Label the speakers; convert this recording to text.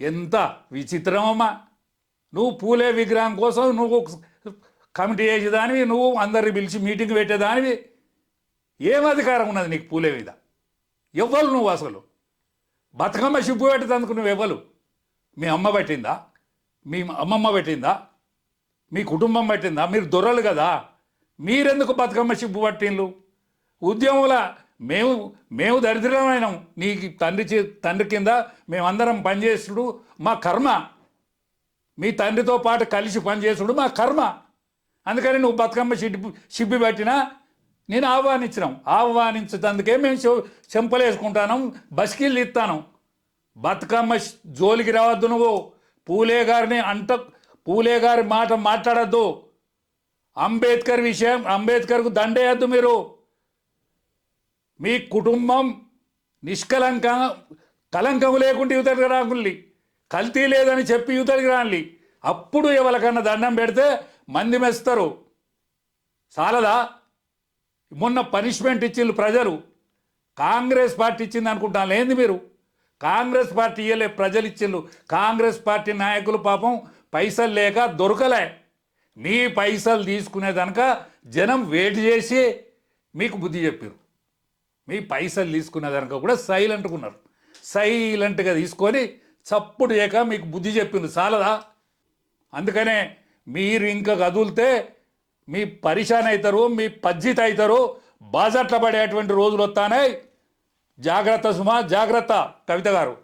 Speaker 1: ఎంత విచిత్రమమ్మా. నువ్వు పూలే విగ్రహం కోసం నువ్వు కమిటీ చేసేదానివి నువ్వు అందరిని పిలిచి మీటింగ్ పెట్టేదానివి. ఏం అధికారం ఉన్నది నీకు పూలే మీద? ఎవ్వరు నువ్వు అసలు? బతుకమ్మ సిగ్గు పెట్టేందుకు నువ్వు ఎవ్వరు? మీ అమ్మ పెట్టిందా? మీ అమ్మమ్మ పెట్టిందా? మీ కుటుంబం పెట్టిందా? మీరు దొరలు కదా. మీరెందుకు బతుకమ్మ సిగ్గు పట్టిండ్రు? ఉద్యమంలో మేము మేము దరిద్రమైనాం నీకు తండ్రి చే- తండ్రి కింద మేమందరం పనిచేసుడు మా కర్మ. మీ తండ్రితో పాటు కలిసి పనిచేసుడు మా కర్మ. అందుకని నువ్వు బతుకమ్మ సిడ్డి సిబ్బి పెట్టినా నేను ఆహ్వానించినాం. ఆహ్వానించేందుకే మేము చెంపలేసుకుంటాను బస్కిళ్ళు ఇస్తాను. బతుకమ్మ జోలికి రావద్దు నువ్వు. పూలే గారిని అంట పూలే గారి మాట మాట్లాడద్దు. అంబేద్కర్ విషయం అంబేద్కర్కు దండేయద్దు మీరు. మీ కుటుంబం నిష్కలంక కలంకం లేకుండా యువతకి రాకుల్లి కల్తీ లేదని చెప్పి యువతకి రాలి అప్పుడు ఎవరికన్నా దండం పెడితే మంది మెస్తారు. చాలదా మొన్న పనిష్మెంట్ ఇచ్చిండ్రు ప్రజలు. కాంగ్రెస్ పార్టీ ఇచ్చింది అనుకుంటాను. లేని మీరు. కాంగ్రెస్ పార్టీ ఇయ్యలే ప్రజలు ఇచ్చిండ్రు. కాంగ్రెస్ పార్టీ నాయకులు పాపం పైసలు లేక దొరకలే. మీ పైసలు తీసుకునేదనక జనం వెయిట్ చేసి మీకు బుద్ధి చెప్పారు. మీ పైసలు తీసుకునేదనక కూడా సైలెంట్గా ఉన్నారు సైలెంట్గా తీసుకొని చప్పుడు చేయక మీకు బుద్ధి చెప్పింది చాలదా? అందుకనే మీరు ఇంకా కదులితే మీ పరిశాన్ అవుతారు మీ పజ్జిత అవుతారు బాజట్ల పడేటువంటి రోజులు వస్తానే. జాగ్రత్త సుమా జాగ్రత్త కవిత గారు.